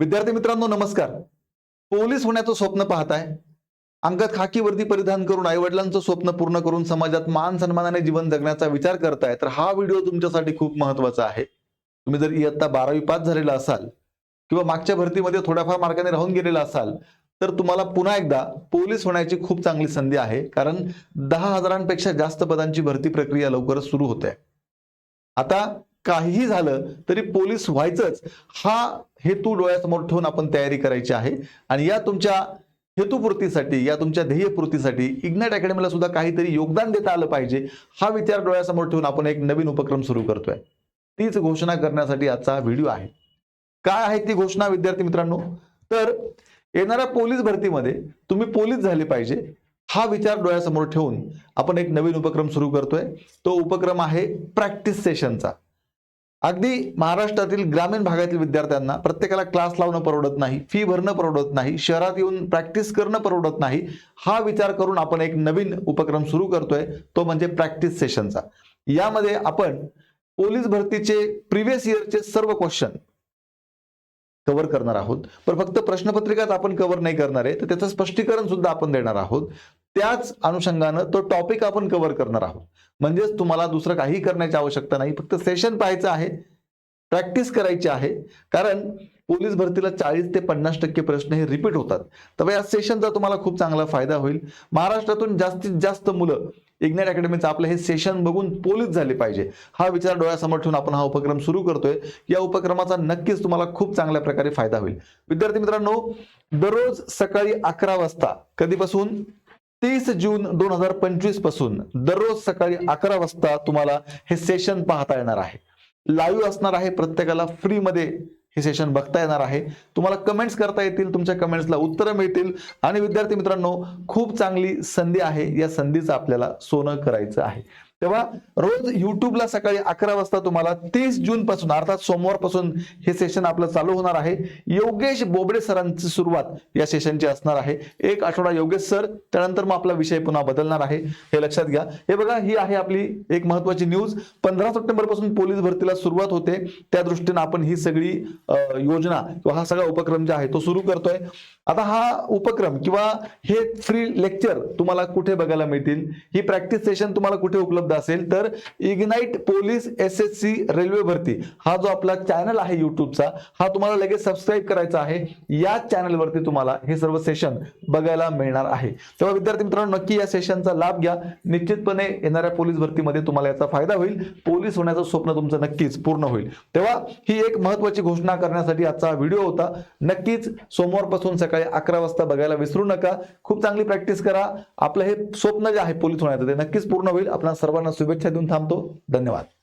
विद्यार्थी मित्रांनो नमस्कार. पोलीस होण्याचं स्वप्न पाहताय. अंगात खाकी वर्दी परिधान करून आई वडिलांचं स्वप्न पूर्ण करून समाजात मान सन्मानाने जीवन जगण्याचा विचार करताय तर हा व्हिडिओ तुमच्यासाठी खूप महत्त्वाचा आहे. तुम्ही जर इयत्ता बारावी पास झालेला असाल किंवा मागच्या भरतीमध्ये थोड्याफार मार्गाने राहून गेलेला असाल तर तुम्हाला पुन्हा एकदा पोलीस होण्याची खूप चांगली संधी आहे कारण दहा हजारांपेक्षा जास्त पदांची भरती प्रक्रिया लवकरच सुरू होते. आता काहीही झालं तरी पोलीस व्हायचंच. हा हेतू डोळ्यासमोर ठेवून आपण तयारी करायची आहे. आणि या तुमच्या हेतुपूर्तीसाठी या तुमच्या ध्येयपूर्तीसाठी इग्नाट अकॅडमीला सुद्धा काहीतरी योगदान देता आलं पाहिजे. हा विचार डोळ्यासमोर ठेवून आपण एक नवीन उपक्रम सुरू करतोय. तीच घोषणा करण्यासाठी आजचा व्हिडिओ आहे. काय आहे ती घोषणा विद्यार्थी मित्रांनो? तर येणाऱ्या पोलीस भरतीमध्ये तुम्ही पोलीस झाले पाहिजे. हा विचार डोळ्यासमोर ठेवून आपण एक नवीन उपक्रम सुरू करतोय. तो उपक्रम आहे प्रॅक्टिस सेशनचा. अगदी महाराष्ट्रातील ग्रामीण भागातील विद्यार्थ्यांना प्रत्येकाला क्लास लावणं परवडत नाही फी भरणं परवडत नाही शहरात येऊन प्रॅक्टिस करणं परवडत नाही हा विचार करून आपण एक नवीन उपक्रम सुरू करतोय तो म्हणजे प्रॅक्टिस सेशनचा यामध्ये आपण पोलीस भरतीचे प्रिव्हियस इयरचे सर्व क्वेश्चन कव्हर करणार आहोत. पण फक्त प्रश्नपत्रिकाच आपण कव्हर नाही करणार आहे तर त्याचं स्पष्टीकरण सुद्धा आपण देणार आहोत. त्याच अनुषंगानं तो टॉपिक आपण कव्हर करणार आहोत. म्हणजेच तुम्हाला दुसरं काही करण्याची आवश्यकता नाही फक्त सेशन पाहायचं आहे प्रॅक्टिस करायची आहे. कारण पोलीस भरतीला चाळीस ते पन्नास टक्के प्रश्न हे रिपीट होतात. तर या सेशनचा तुम्हाला खूप चांगला फायदा होईल. महाराष्ट्रातून जास्तीत जास्त मुलं इग्नेट अकॅडमीचं आपलं हे सेशन बघून पोलीस झाले पाहिजे. हा विचार डोळ्यासमोर ठेवून आपण हा उपक्रम सुरू करतोय. या उपक्रमाचा नक्कीच तुम्हाला खूप चांगल्या प्रकारे फायदा होईल. विद्यार्थी मित्रांनो दररोज सकाळी अकरा वाजता कधीपासून? तीस जून दोन हजार पंचवीसपासून दररोज सकाळी अकरा वाजता तुम्हाला हे सेशन पाहता येणार आहे. लाईव्ह असणार आहे प्रत्येकाला फ्रीमध्ये हे सेशन बघता येणार आहे. तुम्हाला कमेंट्स करता येतील तुमच्या कमेंट्सला उत्तरं मिळतील. आणि विद्यार्थी मित्रांनो खूप चांगली संधी आहे. या संधीचं आपल्याला सोनं करायचं आहे. तेव्हा रोज युट्यूबला सकाळी अकरा वाजता तुम्हाला तीस जून पासून अर्थात सोमवारपासून हे सेशन आपलं चालू होणार आहे. योगेश बोबडे सरांची सुरुवात या सेशनची असणार आहे. एक आठवडा योगेश सर त्यानंतर मग आपला विषय पुन्हा बदलणार आहे. हे लक्षात घ्या. हे बघा ही आहे आपली एक महत्वाची न्यूज पंधरा सप्टेंबरपासून पोलीस भरतीला सुरुवात होते. त्या दृष्टीने आपण ही सगळी योजना किंवा हा सगळा उपक्रम जे आहे तो सुरू करतोय. आता हा उपक्रम किंवा हे फ्री लेक्चर तुम्हाला कुठे बघायला मिळतील? ही प्रॅक्टिस सेशन तुम्हाला कुठे उपलब्ध असेल तर ignite police S S C railway भरती. हा जो आपला चॅनल आहे युट्यूबचा हा तुम्हाला लगेच सबस्क्राईब करायचा आहे. या चॅनलवरती तुम्हाला हे सर्व सेशन बघायला मिळणार आहे. तेव्हा विद्यार्थी मित्रांनो नक्की या सेशनचा लाभ घ्या. निश्चितपणे येणाऱ्या पोलीस भरतीमध्ये तुम्हाला याचा फायदा होईल. पोलीस होण्याचं स्वप्न तुमचं नक्कीच पूर्ण होईल. तेव्हा ही एक महत्वाची घोषणा करण्यासाठी आजचा व्हिडिओ होता. नक्कीच सोमवारपासून सकाळी अकरा वाजता बघायला विसरू नका. खूप चांगली प्रॅक्टिस करा. आपलं हे स्वप्न जे आहे पोलीस होण्याचं ते नक्कीच पूर्ण होईल. आपल्या सर्वांना शुभेच्छा देऊन थांबतो. धन्यवाद.